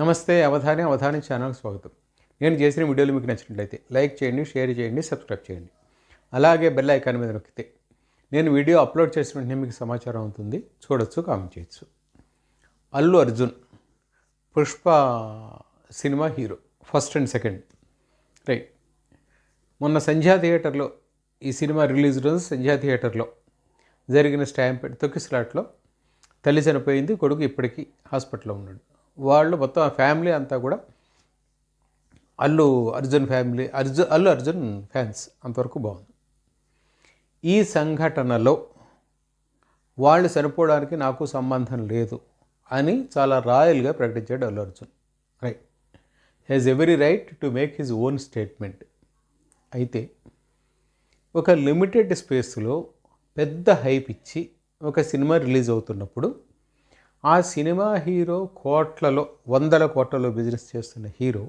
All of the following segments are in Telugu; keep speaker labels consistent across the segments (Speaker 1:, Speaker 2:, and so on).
Speaker 1: నమస్తే అవధాని అవధాని ఛానల్కి స్వాగతం. నేను చేసిన వీడియోలు మీకు నచ్చినట్లయితే లైక్ చేయండి షేర్ చేయండి సబ్స్క్రైబ్ చేయండి. అలాగే బెల్ ఐకాన్ మీద నొక్కితే నేను వీడియో అప్లోడ్ చేసిన వెంటనే మీకు సమాచారం అవుతుంది. చూడొచ్చు కామెంట్ చేయొచ్చు. Allu Arjun Pushpa cinema hero first and second. Right. మొన్న సంధ్యా థియేటర్లో ఈ సినిమా రిలీజ్ రోజు సంధ్యా థియేటర్లో జరిగిన స్టాంప్ తొక్కిసలాట్లో తల్లి చనిపోయింది కొడుకు ఇప్పటికీ హాస్పిటల్లో ఉన్నాడు. వాళ్ళు మొత్తం ఆ ఫ్యామిలీ అంతా కూడా అల్లు అర్జున్ ఫ్యామిలీ అర్జున్ అల్లు అర్జున్ ఫ్యాన్స్ అంతవరకు బాగుంది. ఈ సంఘటనలో వాళ్ళు చనిపోవడానికి నాకు సంబంధం లేదు అని చాలా రాయల్గా ప్రకటించాడు Allu Arjun. Right has every right to make his own statement అయితే ఒక లిమిటెడ్ స్పేస్లో పెద్ద హైప్ ఇచ్చి ఒక సినిమా రిలీజ్ అవుతున్నప్పుడు ఆ సినిమా హీరో కోట్లలో వందల కోట్లలో బిజినెస్ చేస్తున్న హీరో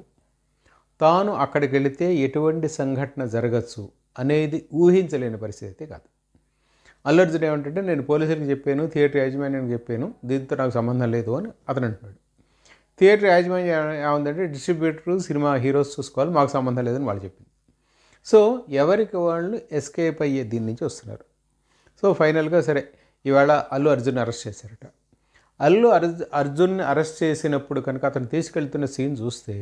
Speaker 1: తాను అక్కడికి వెళితే ఎటువంటి సంఘటన జరగచ్చు అనేది ఊహించలేని పరిస్థితి అయితే కాదు. అల్లర్జున్ ఏమంటే నేను పోలీసులకు చెప్పాను థియేటర్ యాజమాన్యానికి చెప్పాను దీంతో నాకు సంబంధం లేదు అని అతను అంటున్నాడు. థియేటర్ యాజమాన్యం ఏముందంటే డిస్ట్రిబ్యూటర్ సినిమా హీరోస్ చూసుకోవాలి మాకు సంబంధం లేదని వాళ్ళు చెప్పింది. సో ఎవరికి వాళ్ళు ఎస్కేప్ అయ్యే దీని నుంచి వస్తున్నారు. సో ఫైనల్గా సరే ఇవాళ అల్లు అర్జున్ అరెస్ట్ చేశారట. అల్లు అర్జు అర్జున్ని అరెస్ట్ చేసినప్పుడు కనుక అతను తీసుకెళ్తున్న సీన్ చూస్తే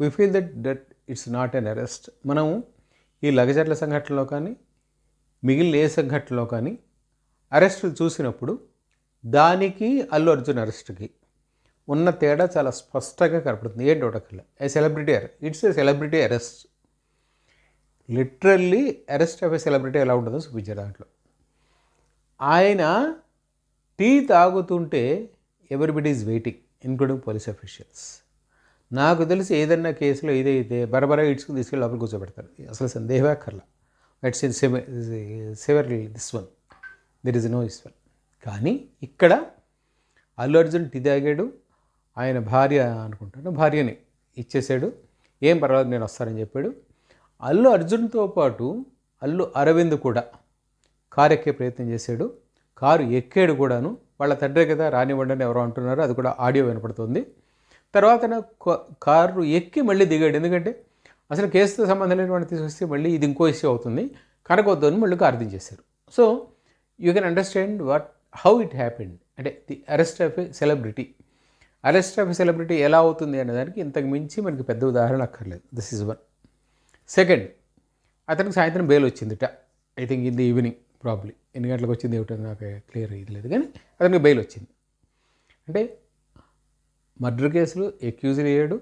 Speaker 1: we feel that that it's not an arrest మనం ఈ లగజర్ల సంఘటనలో కానీ మిగిలిన ఏ సంఘటనలో కానీ అరెస్టులు చూసినప్పుడు దానికి అల్లు అర్జున్ అరెస్ట్కి ఉన్న తేడా చాలా స్పష్టంగా కనపడుతుంది. ఏ డౌటకల్లా a celebrity arrest it's a celebrity arrest literally arrest of a celebrity ఎలా ఉంటుందో చూపించారు దాంట్లో. ఆయన టీ తాగుతుంటే everybody is waiting including police officials నాకు తెలిసి ఏదన్నా కేసులో ఇదైతే బరబరా ఇడ్చుకుని తీసుకెళ్ళి లోపల కూర్చోబెడతారు. అసలు సందేహమే అక్కర్లా. It's in severe this one there is no is one కానీ ఇక్కడ అల్లు అర్జున్ టీ తాగాడు ఆయన భార్య అనుకుంటాను భార్యని ఇచ్చేసాడు. ఏం పర్వాలేదు నేను వస్తానని చెప్పాడు. అల్లు అర్జున్తో పాటు అల్లు అరవింద్ కూడా కార్యక్కే ప్రయత్నం చేశాడు. కారు ఎక్కాడు కూడాను. వాళ్ళ తండ్రి కదా రానివ్వండి అని ఎవరో అంటున్నారు. అది కూడా ఆడియో వినపడుతుంది. తర్వాత కారు ఎక్కి మళ్ళీ దిగాడు. ఎందుకంటే అసలు కేసుతో సంబంధం లేని వాడిని తీసుకొస్తే మళ్ళీ ఇది ఇంకో ఇష్యూ అవుతుంది. కనకొద్దు అని మళ్ళీ car దించేశారు. So you can understand what how it happened అంటే the arrest of a celebrity arrest of celebrity ఎలా అవుతుంది అనే దానికి ఇంతకు మించి మనకి పెద్ద ఉదాహరణ అక్కర్లేదు. దిస్ ఇస్ వన్ సెకండ్ అతనికి సాయంత్రం bail వచ్చిందిట. I think in the evening probably ఎన్ని గంటలకు వచ్చింది ఏమిటో నాకు క్లియర్ ఇది లేదు. కానీ అతనికి బెయిల్ వచ్చింది. అంటే మర్డర్ కేసులు ఎక్యూజ్డ్ అయ్యాడు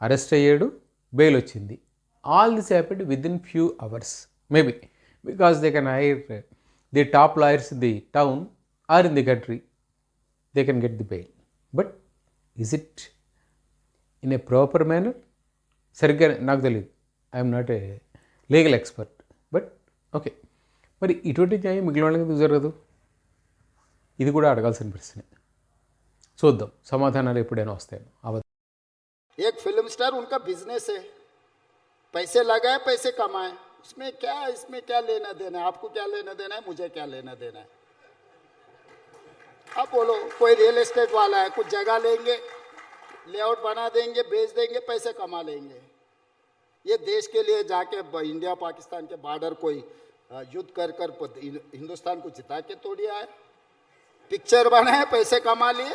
Speaker 1: అరెస్ట్ అయ్యాడు బెయిల్ వచ్చింది. All this happened with in few hours maybe because they can hire the top lawyers in the town or in the country they can get the bail but is it in a proper manner సరిగ్గా నాకు తెలియదు I'm not a legal expert but okay మరి ఇటువంటి న్యాయం మిగిలిన వాళ్ళకి ఎందుకు జరగదు ఇది కూడా అడగాల్సిన ప్రశ్నే చూద్దాం సమాధానాలు ఎప్పుడైనా వస్తాయేమో అవ
Speaker 2: एक फिल्म स्टार उनका बिजनेस है पैसे लगाए पैसे कमाए उसमें क्या इसमें क्या लेना देना है आपको क्या लेना देना है मुझे क्या लेना देना है आप बोलो कोई रियल एस्टेट वाला है कुछ जगह लेंगे लेआउट बना देंगे बेच देंगे पैसे कमा लेंगे ये देश के लिए जाके ब- इंडिया पाकिस्तान के बॉर्डर कोई अ, युद्ध कर कर हिंदुस्तान को जिता के तोड़िया है। पिक्चर बनाए पैसे कमा लिए।